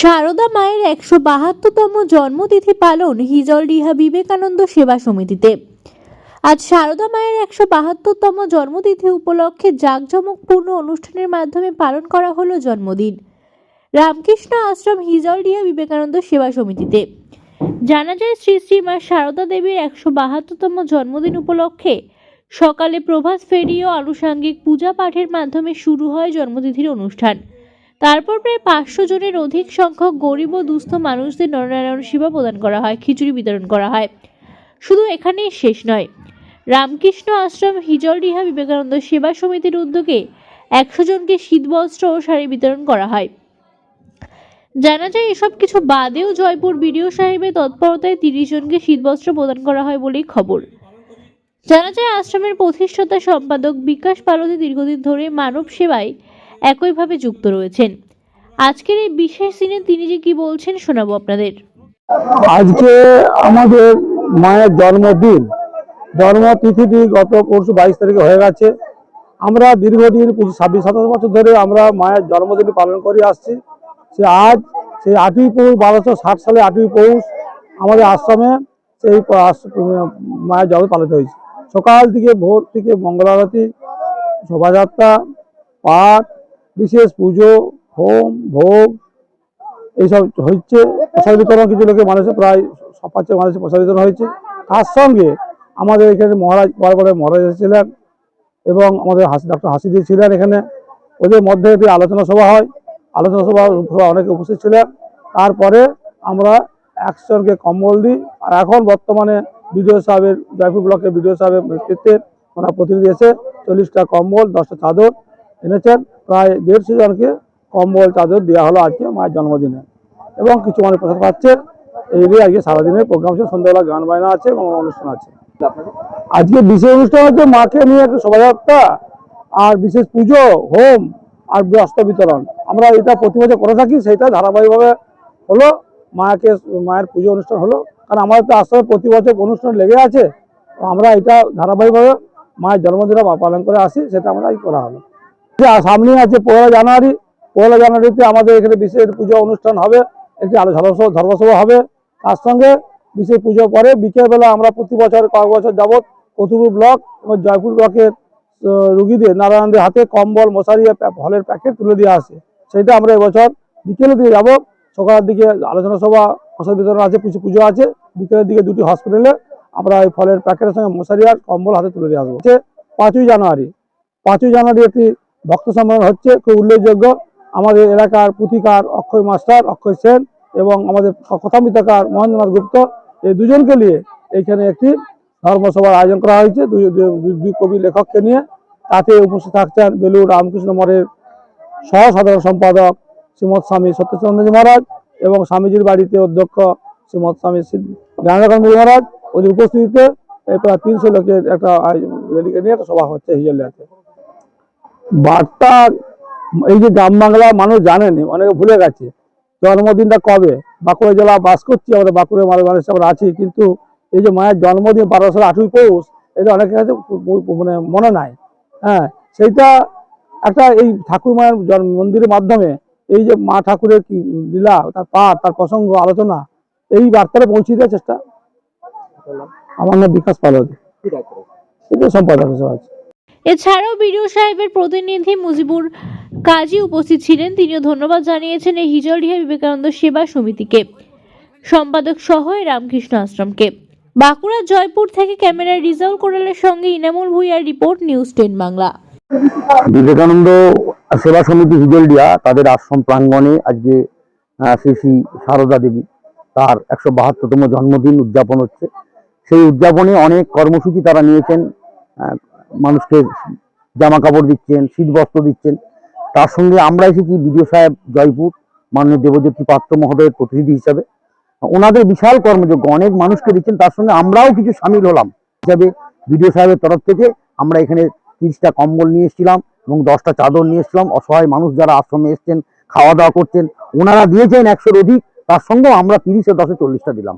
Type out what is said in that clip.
সারদা মায়ের একশো বাহাত্তরতম জন্মতিথি পালন হিজল হিজলডিহা বিবেকানন্দ সেবা সমিতিতে। আজ সারদা মায়ের একশো বাহাত্তরতম জন্মতিথি উপলক্ষে জাঁকজমকপূর্ণ অনুষ্ঠানের মাধ্যমে পালন করা হলো জন্মদিন। রামকৃষ্ণ আশ্রম হিজলডিহা বিবেকানন্দ সেবা সমিতিতে। জানা যায়, শ্রী শ্রী মা সারদা দেবীর একশো বাহাত্তরতম জন্মদিন উপলক্ষে সকালে প্রভাত ফেরি ও আনুষাঙ্গিক পূজা পাঠের মাধ্যমে শুরু হয় জন্মতিথির অনুষ্ঠান। তারপর প্রায় পাঁচশো জনের অধিক সংখ্যক গরিব ও দুস্থ মানুষদের নরনারায়ণ সেবা প্রদান করা হয়, খিচুড়ি বিতরণ করা হয়। শুধু এখানেই শেষ নয়, রামকৃষ্ণ আশ্রম হিজলডিহা বিবেকানন্দ সেবা সমিতির উদ্যোগে একশো জনকে শীতবস্ত্র ও শাড়ি বিতরণ করা হয়। জানা যায়, এসব কিছু বাদেও জয়পুর বিডিও সাহেবের তৎপরতায় তিরিশ জনকে শীতবস্ত্র প্রদান করা হয় বলেই খবর। জানা যায়, আশ্রমের প্রতিষ্ঠাতা সম্পাদক বিকাশ পালতি দীর্ঘদিন ধরে মানব সেবায় একইভাবে যুক্ত রয়েছেন। আজকের এই বিশেষ দিনে তিনি যে কি বলছেন শোনাবো আপনাদের। আজকে আমাদের মায়ের জন্মদিন। জন্ম জন্মতিথিটি গত পরশু বাইশ তারিখে হয়ে গেছে। আমরা দীর্ঘদিন ছাব্বিশ, সাতাশ বছর ধরে আমরা মায়ের জন্মদিন পালন করে আসছি। সে আজ সেই আটই পৌষ, বারোশো ষাট সালে আটই পৌষ আমাদের আশ্রমে সেই মায়ের জন্ম পালিত হয়েছে। সকাল থেকে ভোর থেকে মঙ্গলারতি, শোভাযাত্রা, পাঠ বিশেষ পুজো, হোম, ভোগ, এইসব হচ্ছে প্রসাদ বিতরণ কিছু লোকের মানুষের প্রায় পাঁচের মানুষের প্রসাদ বিতরণ হয়েছে। তার সঙ্গে আমাদের এখানে মহারাজ পরে পরে মহারাজ এসেছিলেন এবং আমাদের হাসি ডক্টর হাসি ছিলেন এখানে। ওদের মধ্যে একটি আলোচনা সভা হয়। আলোচনা সভা সভা অনেকে উপস্থিত ছিলেন। তারপরে আমরা একজনকে কম্বল দিই। আর এখন বর্তমানে বিডিও সাহেবের, জয়পুর ব্লকের বিডিও সাহেবের নেতৃত্বে ওনার প্রতিনিধি এসে চল্লিশটা কম্বল, দশটা চাদর এনেছেন। প্রায় দেড়শো জনকে কম্বল, চাদর দেওয়া হলো আজকে মায়ের জন্মদিনে। এবং কিছু মানুষ প্রসাদ পাচ্ছে। এই নিয়ে আজকে সারাদিনের প্রোগ্রাম ছিল সন্ধ্যাবেলা গান বায়না আছে এবং অনুষ্ঠান আছে। আজকে বিশেষ অনুষ্ঠান হচ্ছে মাকে নিয়ে একটু শোভাযাত্রা আর বিশেষ পুজো, হোম আর বস্ত্র বিতরণ। আমরা এটা প্রতি বছর করে থাকি। সেটা ধারাবাহিকভাবে হলো। মাকে, মায়ের পুজো অনুষ্ঠান হলো। কারণ আমাদের তো আশ্রমে প্রতি বছর অনুষ্ঠান লেগে আছে। আমরা এটা ধারাবাহিকভাবে মায়ের জন্মদিন পালন করে আসি। সেটা আমরা করা হলো। সামনে আছে পয়লা জানুয়ারি, পয়লা জানুয়ারিতে আমাদের এখানে বিশেষ পুজো অনুষ্ঠান হবে, একটি আলো ধর্মসভা হবে। তার সঙ্গে বিশেষ পুজো পরে বিকেলবেলা আমরা প্রতি বছর কয়েক বছর যাবৎ কতুপুর ব্লক এবং জয়পুর ব্লকের রুগীদের, নারায়ণদের হাতে কম্বল, মশারি ফলের প্যাকেট তুলে দিয়ে আসে সেটা আমরা এবছর বিকেলের দিকে যাব সকালের দিকে আলোচনা সভা, প্রসাদ বিতরণ আছে, কিছু পুজো আছে। বিকেলের দিকে দুটি হসপিটালে আমরা এই ফলের প্যাকেটের সঙ্গে মশারি আর কম্বল হাতে তুলে দিয়ে আসব। পাঁচই জানুয়ারি। পাঁচই জানুয়ারি একটি ভক্ত সম্মেলন হচ্ছে, খুব উল্লেখযোগ্য। আমাদের এলাকার পুথিকার অক্ষয় মাস্টার, অক্ষয় সেন এবং আমাদের কথামিতাকার মহেন্দ্রনাথ গুপ্ত, এই দুজনকে নিয়ে এইখানে একটি ধর্মসভার আয়োজন করা হয়েছে। দুই কবি লেখককে নিয়ে তাতে উপস্থিত থাকছেন বেলুর রামকৃষ্ণ মঠের সহ সাধারণ সম্পাদক শ্রীমৎ স্বামী সত্যচন্দ্রজি মহারাজ এবং স্বামীজির বাড়িতে অধ্যক্ষ শ্রীমৎ স্বামী জ্ঞানানন্দ মহারাজ। ওদের উপস্থিতিতে প্রায় তিনশো লোকের একটা আয়োজন- নিয়ে একটা সভা হচ্ছে হিজলিয়াতে বার্তা এই যে গ্রাম বাংলা মানুষ জানেনি অনেকে ভুলে গেছে। জন্মদিনটা কবে? বাঁকুড়া জেলা বাস করছি আমরা বাঁকুড়া মানুষ মানুষ আমরা আছি কিন্তু এই যে মায়ের জন্মদিন বারো সাল আঠই পৌষ এটা অনেকের কাছে মানে মনে নাই। হ্যাঁ সেইটা একটা এই ঠাকুর মায়ের জন্ম মন্দিরের মাধ্যমে এই যে মা ঠাকুরের কি লীলা তার পাঠ তার প্রসঙ্গ আলোচনা এই বার্তাটা পৌঁছে দেওয়ার চেষ্টা। আমার নাম বিকাশ এটা সম্পাদক হিসেবে আছে। এছাড়াও বিডিও সাহেবের প্রতিনিধি মুজিবুর কাজী উপস্থিত ছিলেন। তিনিও ধন্যবাদ জানিয়েছেন এই হিজলডিহা বিবেকানন্দ সেবা সমিতিকে। সম্পাদক সহ রামকৃষ্ণ আশ্রমকে। বাঁকুড়া জয়পুর থেকে ক্যামেরা রিজাউল কোরালের সঙ্গে Inamul Bhuiyan report, news ten Bangla. Vivekananda Seva Samiti Hijaldiya তাদের আশ্রম প্রাঙ্গণে আজকে শ্রী শ্রী সারদা দেবী তার একশো বাহাত্তরতম জন্মদিন উদযাপন হচ্ছে। সেই উদযাপনে অনেক কর্মসূচি তারা নিয়েছেন। মানুষকে জামা কাপড় দিচ্ছেন শীত বস্ত্র দিচ্ছেন। তার সঙ্গে আমরা এসেছি বিডিও সাহেব জয়পুর, মাননীয় দেবজ্যোতি পাত্র মহোদয়ের প্রতিনিধি হিসাবে। ওনাদের বিশাল কর্মযোগ্য অনেক মানুষকে দিচ্ছেন, তার সঙ্গে আমরাও কিছু সামিল হলাম। হিসাবে বিডিও সাহেবের তরফ থেকে আমরা এখানে তিরিশটা কম্বল নিয়ে এসেছিলাম এবং দশটা চাদর নিয়ে এসেছিলাম। অসহায় মানুষ যারা আশ্রমে এসছেন খাওয়া দাওয়া করছেন, ওনারা দিয়েছেন একশোর অধিক, তার সঙ্গেও আমরা তিরিশে, দশে, চল্লিশটা দিলাম।